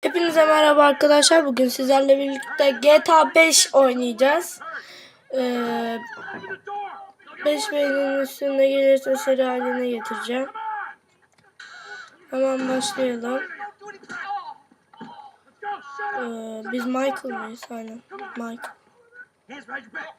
Hepinize merhaba arkadaşlar. Bugün sizlerle birlikte GTA 5 oynayacağız. Ee, 5 beynin üstünde gelirse seri haline getireceğim. Hemen başlayalım. Ee, biz Michael mıyız? Aynen. Michael. Hands behind your back.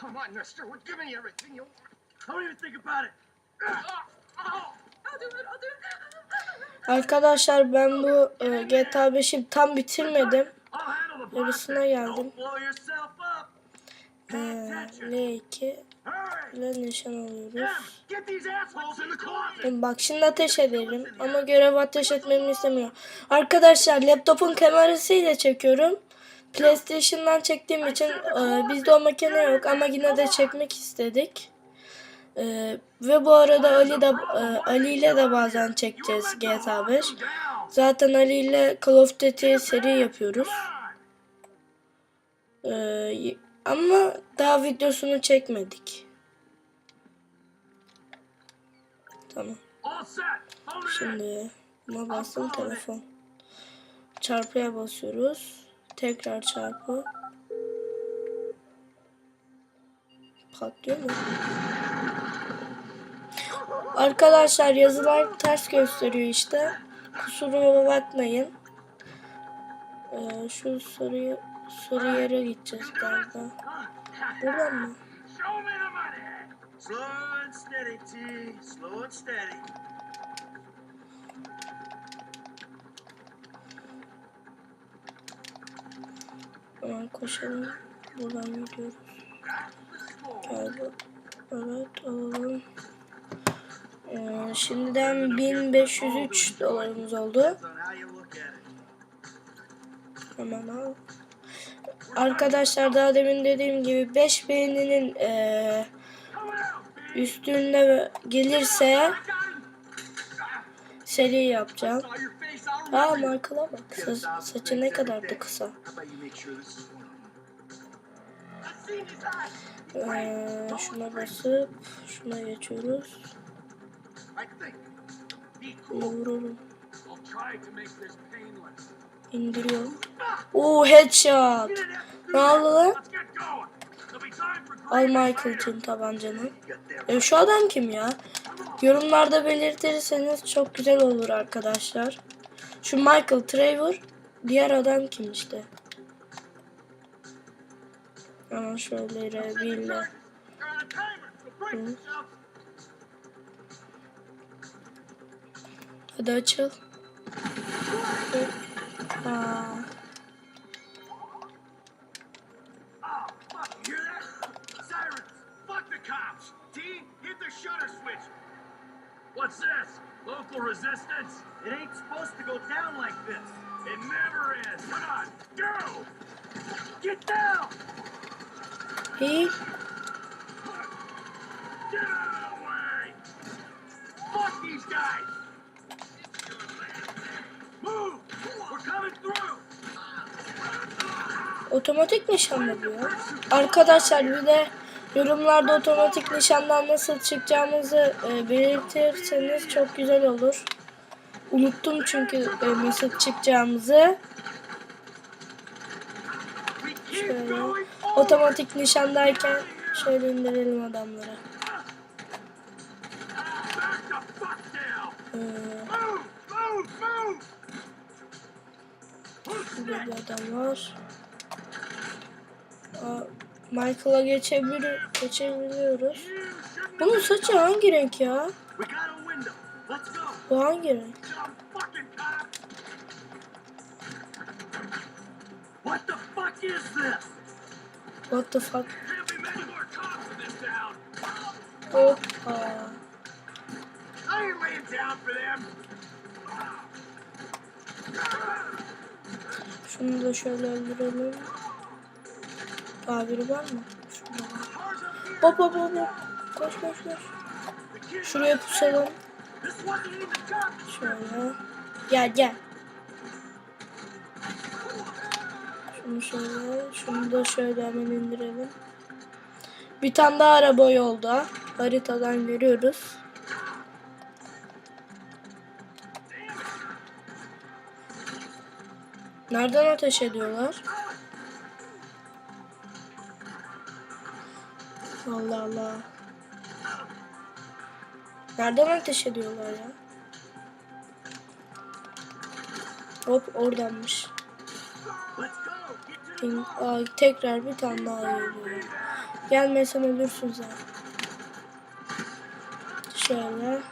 Come on, mister. We're giving you everything you Don't even think about it. I'll do it, I'll do it. Arkadaşlar ben bu e, GTA 5'i tam bitirmedim. Yarısına geldim. Attention. L2 Hurry. ile nişan alıyoruz. Bak şimdi ateş ederim ama görev ateş etmemi istemiyor. Arkadaşlar laptopun kamerasıyla çekiyorum. PlayStation'dan çektiğim için e, bizde o makine yok ama yine de çekmek istedik. E, ve bu arada Ali de e, Ali ile de bazen çekeceğiz GTA 5. Down. Zaten Ali ile Call of Duty seri yapıyoruz. E, ama daha videosunu çekmedik. Tamam. Şimdi buna bastım telefon. Çarpıya basıyoruz. Tekrar çarpı. Patlıyor mu? Arkadaşlar yazılar ters gösteriyor işte. Kusuruma bakmayın. Ee, şu sarı sarı yere gideceğiz galiba. Buradan mı? Hemen koşalım. Buradan gidiyoruz. Galiba. Evet alalım. Ee, şimdiden 1503 dolarımız oldu. Hemen al. Arkadaşlar daha demin dediğim gibi 5 beğeninin B. üstünde gelirse seri yapacağım. Aa. Michael'a bak. Sa- saçı ne kadar da kısa. Ee, şuna basıp şuna geçiyoruz. I think. Be Bunu cool. vuralım. I'll try to make this painless. İndiriyorum. Oo headshot. Ne oldu lan? Al Michael'cın tabancanı. E, şu adam kim ya? Yorumlarda belirtirseniz çok güzel olur arkadaşlar. Şu Michael Trevor diğer adam kim işte? Ama şöyle reviyle. The dough chill. Fuck, you hear that? Sirens, fuck the cops! T hit the shutter switch. What's this? Local resistance? It ain't supposed to go down like this. It never is. Come on, go! Get down! Get out of the way! Fuck these guys! Otomatik nişan mı bu ya? Arkadaşlar bir de yorumlarda otomatik nişandan nasıl çıkacağımızı e, belirtirseniz çok güzel olur. Unuttum çünkü e, nasıl çıkacağımızı. Şöyle otomatik nişandayken şöyle indirelim down! Ee, bir adam var. Michael'a geçebilir, geçebiliyoruz. Bunun saçı hangi renk ya? Bu hangi renk? What the fuck is this? What the fuck? Hoppa. Şunu da şöyle öldürelim. Daha biri var mı? Şurada var. Hop hop hop hop. Koş koş koş. Şuraya pusalım. Şöyle. Gel gel. Şunu şöyle. Şunu da şöyle hemen indirelim. Bir tane daha araba yolda. Haritadan görüyoruz. Nereden ateş ediyorlar? Allah Allah. Nereden ateş ediyorlar ya? Hop oradanmış. Aa, tekrar bir tane daha geliyor. Gelmesen ölürsün sen. Şöyle.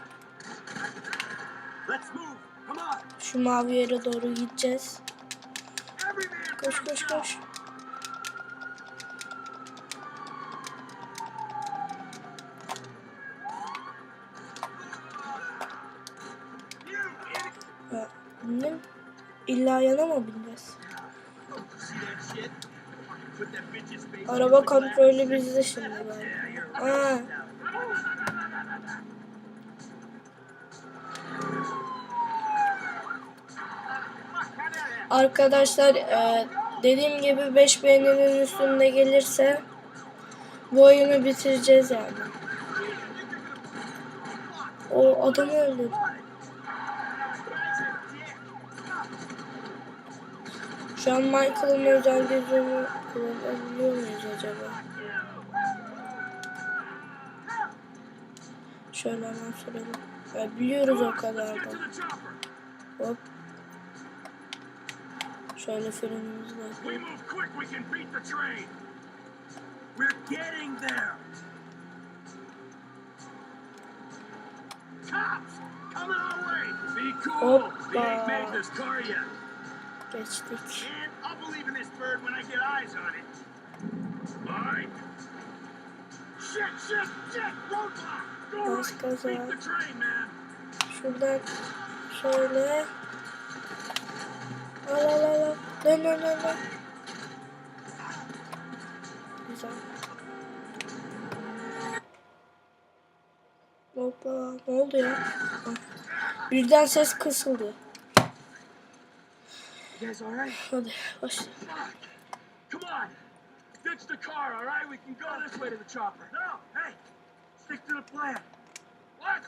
Şu mavi yere doğru gideceğiz. Koş koş koş. İlla yana Araba kontrolü bizde şimdi you're Aa, arkadaşlar e, dediğim gibi 5 beğeninin üstünde gelirse bu oyunu bitireceğiz yani. O adamı öldürdü. Şu an Michael'ın özel gücünü kullanabiliyor muyuz acaba? Şöyle hemen soralım. Ya biliyoruz o kadar da. Hop. Şöyle frenimizi de We move quick, we can beat the train. We're getting there. Cops, coming our way. Be cool. We ain't made this car yet. Geçtik. Bas gaza. Şuradan şöyle. Al al al al. Dön dön dön dön. Güzel. Hoppa. Ne oldu ya? Ah. Birden ses kısıldı. You guys all right? Hadi başla. Come on. Ditch the car, all right? We can go this way to the chopper. No, hey. Stick to the plan. What?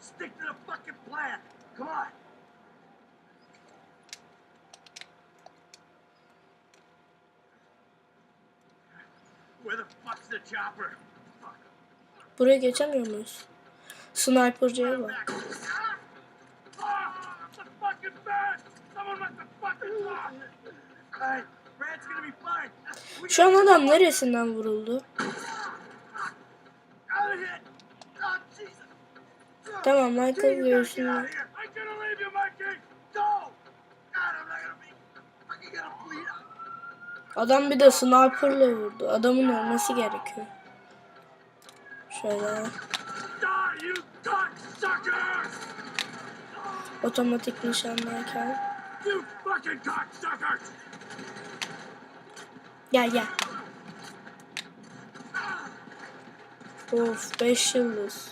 Stick to the fucking plan. Come on. Where the fuck's the chopper? Fuck. Buraya geçemiyor muyuz? Sniper'cıya bak. Şu an adam neresinden vuruldu? Tamam Michael göğsünden. Adam bir de sniper'la vurdu. Adamın ölmesi gerekiyor. Şöyle otomatik nişanlarken. You fucking cocksuckers! Gel gel. Of 5 yıldız.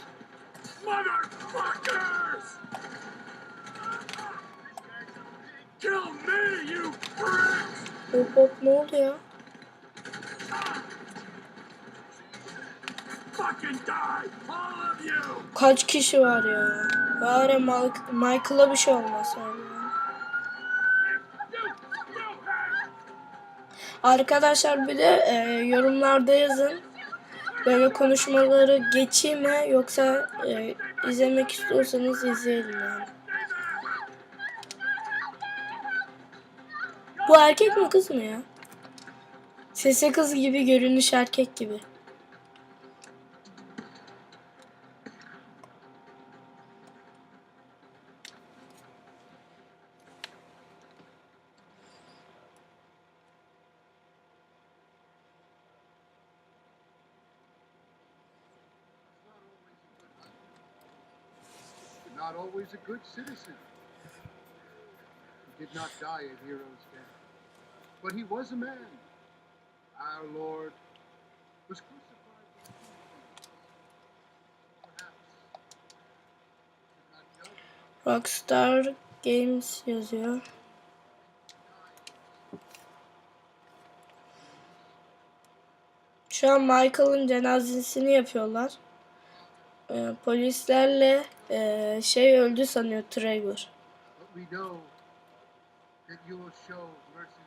Motherfuckers! Kill me, you pricks! Hop hop ne oldu ya? Fucking die, all of you! Kaç kişi var ya? Bari Michael'a bir şey olmaz yani. You, you hey! Arkadaşlar bir de e, yorumlarda yazın. Böyle konuşmaları geçeyim mi yoksa e, izlemek istiyorsanız izleyelim yani. Bu erkek mi kız mı ya? Sesi kız gibi görünüş erkek gibi. Not always a good citizen. He did not die a hero's death, but he was a man. Our Lord was crucified for Perhaps Rockstar Games yazıyor. Şu an Michael'ın cenazesini yapıyorlar. Ee, polislerle e, şey öldü sanıyor Trevor. But we know that you will show mercy